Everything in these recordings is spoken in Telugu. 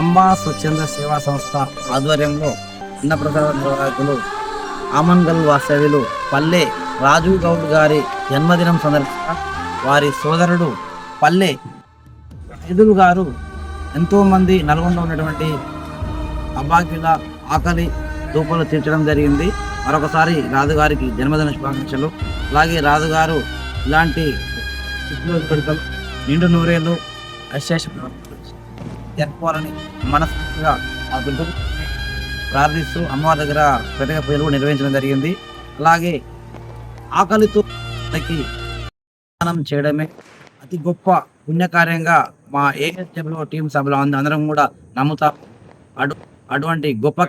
అమ్మ స్వచ్ఛంద సేవా సంస్థ ఆధ్వర్యంలో అన్నప్రసాద నిర్వాహకులు ఆమన్గల్ వాస్తవ్యులు పల్లె రాజు గౌడ్ గారి జన్మదినం సందర్భంగా వారి సోదరుడు పల్లె ఎదురు గారు ఎంతోమంది నల్గొండ ఉన్నటువంటి అబ్బాకిల ఆకలి దూపలు తీర్చడం జరిగింది. మరొకసారి రాజుగారికి జన్మదిన శుభాకాంక్షలు. అలాగే రాజుగారు ఇలాంటి పెడతాం నిండు నూరేళ్ళు అశేష జరుపుకోవాలని మనస్ఫూర్తిగా ప్రార్థిస్తూ అమ్మవారి దగ్గర ప్రత్యేక పూజలు నిర్వహించడం జరిగింది. అలాగే ఆకలితో మనకి స్నానం చేయడమే అతి గొప్ప పుణ్యకార్యంగా మా ఏఎస్డబ్ల్యూ టీం సభలో అంద- అందరం కూడా నమ్ముతా. అటు అటువంటి గొప్ప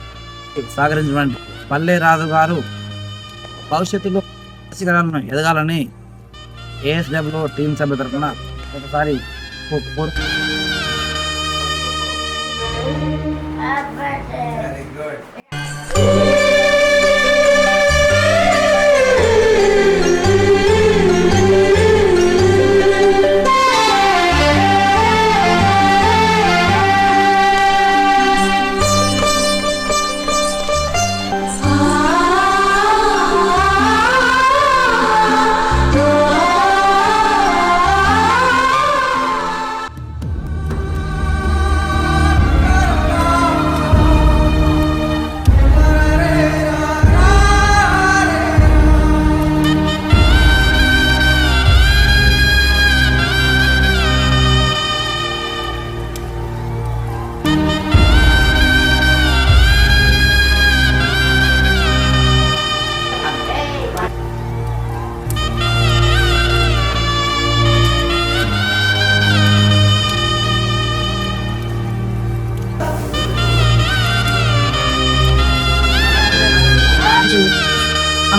సహకరించినటువంటి పల్లె రాజు గారు భవిష్యత్తులో శిఖరాలను ఎదగాలని ఏఎస్డబ్ల్యూ టీం సభ్యుల తరఫున ఒకసారి Happy birthday. Very good.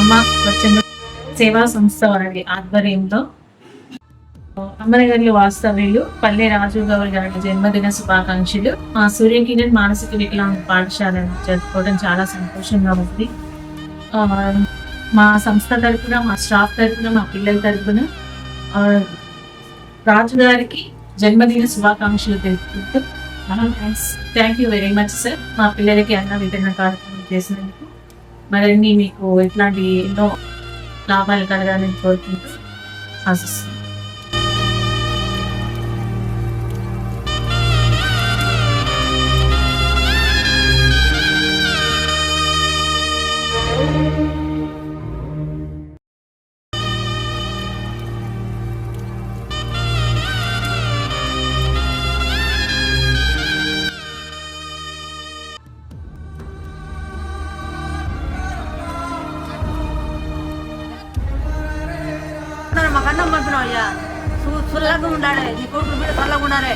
అమ్మ స్వచ్ఛంద సేవా సంస్థ వారి ఆధ్వర్యంలో. అమ్మనగర్లు వాస్తవ్యులు పల్లె రాజు గౌరి గారి జన్మదిన శుభాకాంక్షలు. మా సూర్యకిరణ్ మానసిక వికలాంగ పాఠశాలను జరుపుకోవడం చాలా సంతోషంగా ఉంది. ఆ, మా సంస్థ తరఫున మా స్టాఫ్ తరఫున మా పిల్లల తరఫున రాజు గారికి జన్మదిన శుభాకాంక్షలు తెలుపుకుంటూ. Thank you very much sir. మా పిల్లలకి అన్న వితరణ కార్యక్రమం చేసినందుకు. మరిన్ని మీకు ఇట్లాంటి ఎన్నో లాభాలు కలగాలని కోరుకుంటూ ఆశిస్తున్నాను. మా కన్నం పంపినావు అయ్యా. సు- సుల్లగా ఉండాలి. నీ కొడుకు బిడ్డ చల్లగా ఉండాలి.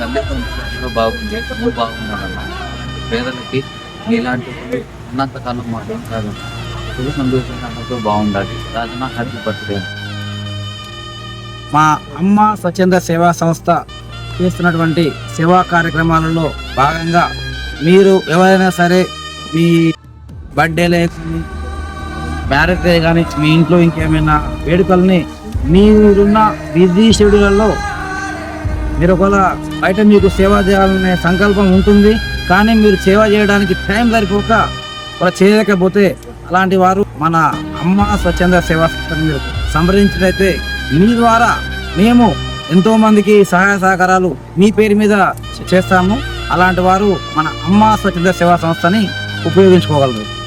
తల్లిదండ్రులు బాగుంది. నువ్వు బాగున్నాడన్న పేదలకి ఇలాంటి ఉన్నంతకాలం మాత్రం కాదు. సుఖ సంతోషంగా అందరితో బాగుండాలి. రాజన హ్యాపీ బర్త్డే. మా అమ్మ స్వచ్ఛంద సేవా సంస్థ చేస్తున్నటువంటి సేవా కార్యక్రమాలలో భాగంగా మీరు ఎవరైనా సరే మీ బర్త్డేలే కానీ మ్యారేజ్ డే కానీ మీ ఇంట్లో ఇంకేమైనా వేడుకల్ని మీరున్న బిజీ షెడ్యూల్లో మీరు ఒకవేళ బయట మీకు సేవ చేయాలనే సంకల్పం ఉంటుంది కానీ మీరు సేవ చేయడానికి టైం సరిపోక అలా చేయలేకపోతే అలాంటి వారు మన అమ్మ స్వచ్ఛంద సేవా మీరు సంప్రదించినట్లయితే మీ ద్వారా మేము ఎంతోమందికి సహాయ సహకారాలు మీ పేరు మీద చేస్తాము. అలాంటి వారు మన అమ్మ స్వచ్ఛంద సేవా సంస్థని ఉపయోగించుకోగలరు.